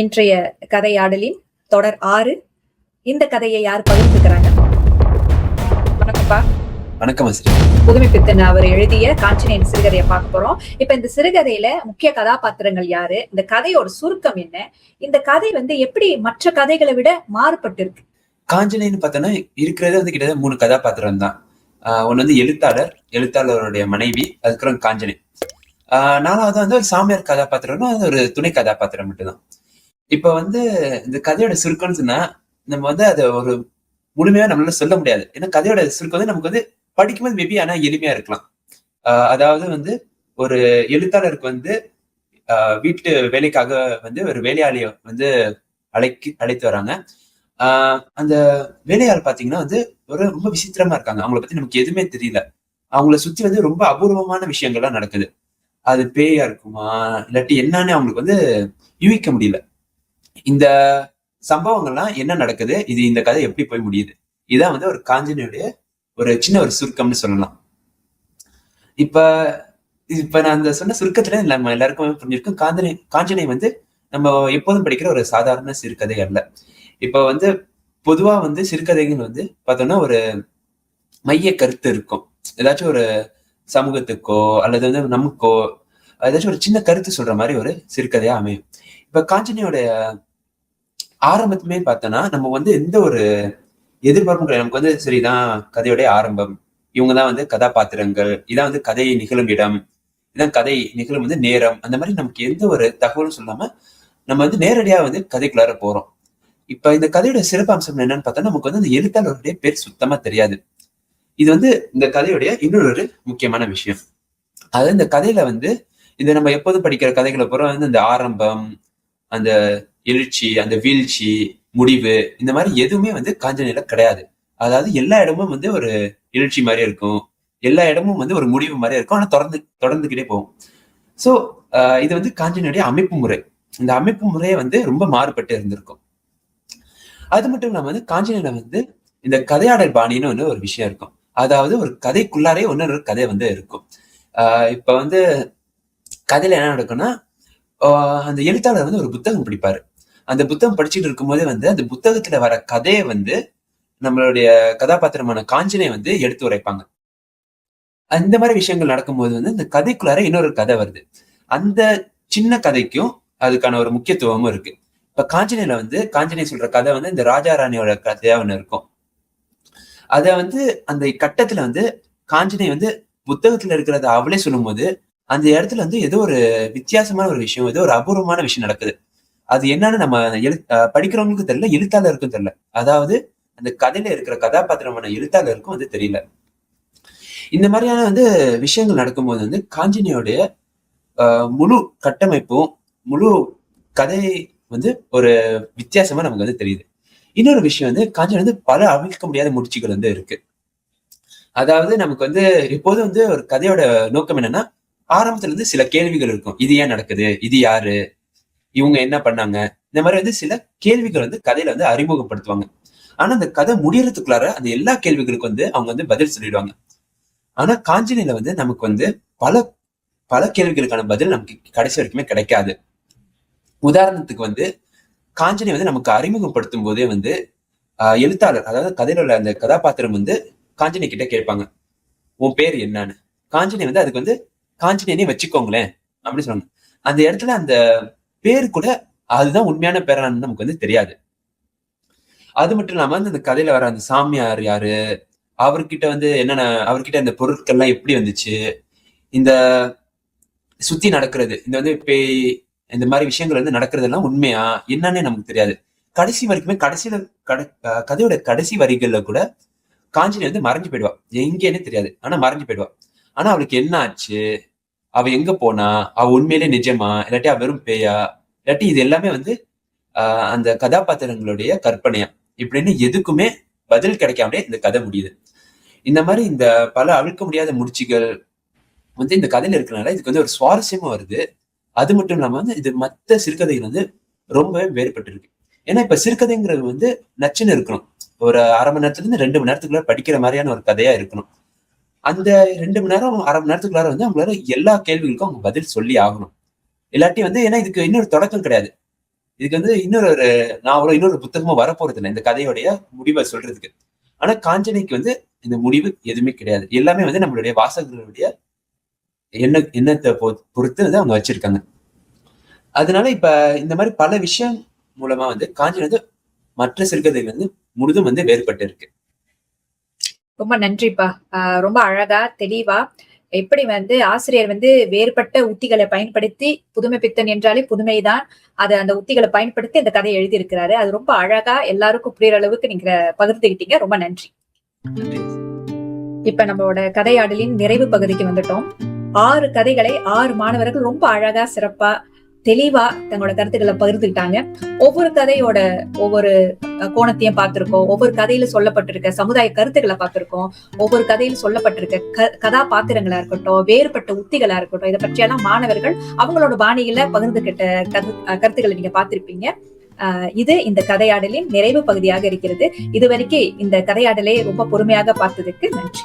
இன்றைய கதையாடலின் தொடர் ஆறு. இந்த கதையை யார் பகிர்ந்துக்கிறாங்க? வணக்கம்ப்பா. வணக்கம் புதுமை பித்தன் அவர் எழுதிய காஞ்சினேயன் சிறுகதையை பார்க்க போறோம். இப்ப இந்த சிறுகதையில முக்கிய கதாபாத்திரங்கள் யாரு? இந்த கதையோட சுருக்கம் என்ன? இந்த கதை வந்து எப்படி மற்ற கதைகளை விட மாறுபட்டு இருக்கு காஞ்சனைன்னு பார்த்தோன்னா இருக்கிறது வந்து கிட்டத்தட்ட மூணு கதாபாத்திரம் தான். ஒண்ணு வந்து எழுத்தாளர் எழுத்தாளருடைய மனைவி அதுக்கப்புறம் காஞ்சனை நாலாவது வந்து ஒரு சாமியார் கதாபாத்திரம்னா அது ஒரு துணை கதாபாத்திரம் மட்டும்தான். இப்ப வந்து இந்த கதையோட சுருக்கம்னு சொன்னா நம்ம வந்து அதை ஒரு முழுமையா நம்மளால சொல்ல முடியாது. ஏன்னா கதையோட சுருக்கம் வந்து நமக்கு வந்து படிக்கும்போது மேபி ஆனா எளிமையா இருக்கலாம். ஆஹ் அதாவது வந்து ஒரு எழுத்தாளருக்கு வந்து ஆஹ் வீட்டு வேலைக்காக வந்து ஒரு வேலையாளிய வந்து அழைக்கி அழைத்து வராங்க. ஆஹ் அந்த வேலையாள் பாத்தீங்கன்னா வந்து ஒரு ரொம்ப விசித்திரமா இருக்காங்க. அவங்கள பத்தி நமக்கு எதுவுமே தெரியல. அவங்கள சுத்தி வந்து ரொம்ப அபூர்வமான விஷயங்கள்லாம் நடக்குது. அது பேயா இருக்குமா இல்லாட்டி என்னன்னு அவங்களுக்கு வந்து யூகிக்க முடியல. இந்த சம்பவங்கள்லாம் என்ன நடக்குது? இது இந்த கதை எப்படி போய் முடியுது? இதான் வந்து ஒரு காஞ்சனையுடைய ஒரு சின்ன ஒரு சுருக்கம்னு சொல்லலாம். இப்ப இப்ப நான் அந்த சொன்ன சுருக்கத்துல நம்ம எல்லாருக்கும் புரிஞ்சிருக்கும். காஞ்சனை காஞ்சனை வந்து நம்ம எப்போதும் படிக்கிற ஒரு சாதாரண சிறுகதை அல்ல. இப்ப வந்து பொதுவா வந்து சிறுகதைகள் வந்து பார்த்தோம்னா ஒரு மைய கருத்து இருக்கும். ஏதாச்சும் ஒரு சமூகத்துக்கோ அல்லது வந்து நமக்கோ ஏதாச்சும் ஒரு சின்ன கருத்து சொல்ற மாதிரி ஒரு சிறுகதையா அமையும். இப்ப காஞ்சனியோட ஆரம்பத்துமே பார்த்தோன்னா நம்ம வந்து எந்த ஒரு எதிர்பார்ப்பும் கிடையாது. நமக்கு வந்து சரிதான் கதையோடைய ஆரம்பம். இவங்க தான் வந்து கதாபாத்திரங்கள். இதான் வந்து கதை நிகழும் இடம். இதான் கதை நிகழும் வந்து நேரம். அந்த மாதிரி நமக்கு எந்த ஒரு தகவலும் சொல்லாம நம்ம வந்து நேரடியா வந்து கதைக்குள்ளார போறோம். இப்ப இந்த கதையோட சிறப்பம்சம் என்னன்னு பார்த்தா நமக்கு வந்து அந்த எழுத்தாளருடைய பேர் சுத்தமா தெரியாது. இது வந்து இந்த கதையுடைய இன்னொரு முக்கியமான விஷயம். அதாவது இந்த கதையில வந்து இந்த நம்ம எப்போதும் படிக்கிற கதைகளை பூரா வந்து இந்த ஆரம்பம் அந்த எழுச்சி அந்த வீழ்ச்சி முடிவு இந்த மாதிரி எதுவுமே வந்து காஞ்சனையில கிடையாது. அதாவது எல்லா இடமும் வந்து ஒரு எழுச்சி மாதிரி இருக்கும். எல்லா இடமும் வந்து ஒரு முடிவு மாதிரி இருக்கும். ஆனா தொடர்ந்து தொடர்ந்துகிட்டே போகும். ஸோ இது வந்து காஞ்சனையுடைய அமைப்பு முறை. இந்த அமைப்பு முறையை வந்து ரொம்ப மாறுபட்டு இருந்திருக்கும். அது மட்டும் இல்லாம வந்து காஞ்சனையில வந்து இந்த கதையாடல் பாணின்னு ஒன்று ஒரு விஷயம் இருக்கும். அதாவது ஒரு கதைக்குள்ளாரே ஒன்னொரு கதை வந்து இருக்கும். ஆஹ் இப்ப வந்து கதையில என்ன நடக்கும்னா ஆஹ் அந்த எழுத்தாளர் வந்து ஒரு புத்தகம் பிடிப்பாரு. அந்த புத்தகம் படிச்சுட்டு இருக்கும்போதே வந்து அந்த புத்தகத்துல வர கதையை வந்து நம்மளுடைய கதாபாத்திரமான காஞ்சனை வந்து எடுத்து உரைப்பாங்க. அந்த மாதிரி விஷயங்கள் நடக்கும்போது வந்து இந்த கதைக்குள்ளார இன்னொரு கதை வருது. அந்த சின்ன கதைக்கும் அதுக்கான ஒரு முக்கியத்துவமும் இருக்கு. இப்ப காஞ்சனையில வந்து காஞ்சனை சொல்ற கதை வந்து இந்த ராஜா ராணியோட கதையா ஒண்ணு இருக்கும். அத வந்து அந்த கட்டத்துல வந்து காஞ்சனை வந்து புத்தகத்துல இருக்கிறத அவளே சொல்லும்போது அந்த இடத்துல வந்து ஏதோ ஒரு வித்தியாசமான ஒரு விஷயம் ஏதோ ஒரு அபூர்வமான விஷயம் நடக்குது. அது என்னன்னு நம்ம எழு படிக்கிறவங்களுக்கு படிக்கிறவங்களுக்கும் தெரியல எழுத்தாளருக்கும் தெரியல. அதாவது அந்த கதையில இருக்கிற கதாபாத்திரமான எழுத்தாளருக்கும் வந்து தெரியல. இந்த மாதிரியான வந்து விஷயங்கள் நடக்கும்போது வந்து காஞ்சினியோடைய ஆஹ் முழு கட்டமைப்பும் முழு கதை வந்து ஒரு வித்தியாசமா நமக்கு வந்து தெரியுது. இன்னொரு விஷயம் வந்து காஞ்சி வந்து பல அவிழ்க்க முடியாத முடிச்சுகள் வந்து இருக்கு. அதாவது நமக்கு வந்து எப்போதும் வந்து ஒரு கதையோட நோக்கம் என்னன்னா ஆரம்பத்துல இருந்து சில கேள்விகள் இருக்கும். இது ஏன் நடக்குது? இது யாரு? இவங்க என்ன பண்ணாங்க? இந்த மாதிரி வந்து சில கேள்விகள் வந்து கதையில வந்து அறிமுகப்படுத்துவாங்க. ஆனா அந்த கதை முடியறதுக்குள்ளார அந்த எல்லா கேள்விகளுக்கும் வந்து அவங்க வந்து பதில் சொல்லிடுவாங்க. ஆனா காஞ்சினில வந்து நமக்கு வந்து பல பல கேள்விகளுக்கான பதில் நமக்கு கடைசி வரைக்குமே கிடைக்காது. உதாரணத்துக்கு வந்து காஞ்சனை வந்து நமக்கு அறிமுகப்படுத்தும் போதே வந்து ஆஹ் எழுத்தாளர் அதாவது கதையில உள்ள அந்த கதாபாத்திரம் வந்து காஞ்சனை கிட்ட கேட்பாங்க. உன் பேர் என்னன்னு? காஞ்சனை வந்து அதுக்கு வந்து காஞ்சனையே வச்சுக்கோங்களேன். அப்படின்னு சொன்னாங்க அந்த இடத்துல அந்த பேர் கூட அதுதான் உண்மையான பேரான்னு நமக்கு வந்து தெரியாது. அது மட்டும் இல்லாம அந்த கதையில வர அந்த சாமியார் யாரு? அவர்கிட்ட வந்து என்னென்ன அவர்கிட்ட இந்த பொருட்கள்லாம் எப்படி வந்துச்சு? இந்த சுத்தி நடக்கிறது இந்த வந்து பேய் இந்த மாதிரி விஷயங்கள் வந்து நடக்கிறதெல்லாம் உண்மையா? என்னன்னே நமக்கு தெரியாது. கடைசி வரைக்குமே கடைசியில கடை கதையோட கடைசி வரிகள்ல கூட காஞ்சினி வந்து மறைஞ்சு போயிடுவா. எங்கேன்னு தெரியாது. ஆனா மறைஞ்சு போயிடுவா. ஆனா அவளுக்கு என்ன ஆச்சு? அவ எங்க போனா? அவ உண்மையிலே நிஜமா? இல்லாட்டி அவ வெறும் பேயா? இல்லாட்டி இது எல்லாமே வந்து அந்த கதாபாத்திரங்களுடைய கற்பனையா? இப்படின்னு எதுக்குமே பதில் கிடைக்காமலே இந்த கதை முடியுது. இந்த மாதிரி இந்த பல அழுக்க முடியாத முடிச்சுகள் வந்து இந்த கதையில இருக்கிறனால இதுக்கு வந்து ஒரு சுவாரஸ்யமா வருது. அது மட்டும் இல்லாம வந்து இது மத்த சிறுகதைகள் வந்து ரொம்பவே வேறுபட்டு இருக்கு ஏன்னா இப்ப சிறுகதைங்கிறது வந்து நச்சுன்னு இருக்கணும். ஒரு அரை மணி நேரத்துல இருந்து ரெண்டு மணி நேரத்துக்குள்ள படிக்கிற மாதிரியான ஒரு கதையா இருக்கணும். அந்த ரெண்டு மணி நேரம் அரை மணி நேரத்துக்குள்ளார வந்து அவங்களால எல்லா கேள்விகளுக்கும் அவங்க பதில் சொல்லி ஆகணும். இல்லாட்டி வந்து ஏன்னா இதுக்கு இன்னொரு தொடக்கம் கிடையாது. இதுக்கு வந்து இன்னொரு ஒரு நாவலோ இன்னொரு புத்தகமும் வரப்போறது இல்லை. இந்த கதையோடைய முடிவை சொல்றதுக்கு. ஆனா காஞ்சனைக்கு வந்து இந்த முடிவு எதுவுமே கிடையாது. எல்லாமே வந்து நம்மளுடைய வாசகர்களுடைய எண்ண எண்ணத்தை பொ- பொறுத்து வந்து அவங்க வச்சிருக்காங்க. அதனால இப்ப இந்த மாதிரி பல விஷயம் மூலமா வந்து காஞ்சனை வந்து மற்ற சிறுகதை வந்து முழுதும் வந்து வேறுபட்டு இருக்கு. ரொம்ப நன்றிப்பா. ரொம்ப அழகா தெளிவா எப்படி வந்து ஆசிரியர் வந்து வேறுபட்ட உத்திகளை பயன்படுத்தி புதுமை பித்தன் என்றாலே புதுமைதான். அது அந்த உத்திகளை பயன்படுத்தி அந்த கதையை எழுதியிருக்கிறாரு. அது ரொம்ப அழகா எல்லாருக்கும் புரியுற அளவுக்கு நீங்க பகிர்ந்துகிட்டீங்க. ரொம்ப நன்றி. நன்றி. இப்ப நம்மளோட கதையாடலின் நிறைவு பகுதிக்கு வந்துட்டோம். ஆறு கதைகளை ஆறு மாணவர்கள் ரொம்ப அழகா சிறப்பா தெளிவா தங்களோட கருத்துக்களை பகிர்ந்துக்கிட்டாங்க. ஒவ்வொரு கதையோட ஒவ்வொரு கோணத்தையும் பார்த்திருக்கோம். ஒவ்வொரு கதையில சொல்லப்பட்டிருக்க சமுதாய கருத்துக்களை பார்த்திருக்கோம். ஒவ்வொரு கதையில சொல்லப்பட்டிருக்க க- கதாபாத்திரங்களா இருக்கட்டும் வேறுபட்ட உத்திகளா இருக்கட்டும் இதை பற்றியெல்லாம் மாணவர்கள் அவங்களோட பாணியில பகிர்ந்துகிட்ட கரு அஹ், கருத்துக்களை நீங்க பார்த்திருப்பீங்க. ஆஹ் இது இந்த கதையாடலின் நிறைவு பகுதியாக இருக்கிறது. இதுவரைக்கும் இந்த கதையாடலை ரொம்ப பொறுமையாக பார்த்ததுக்கு நன்றி.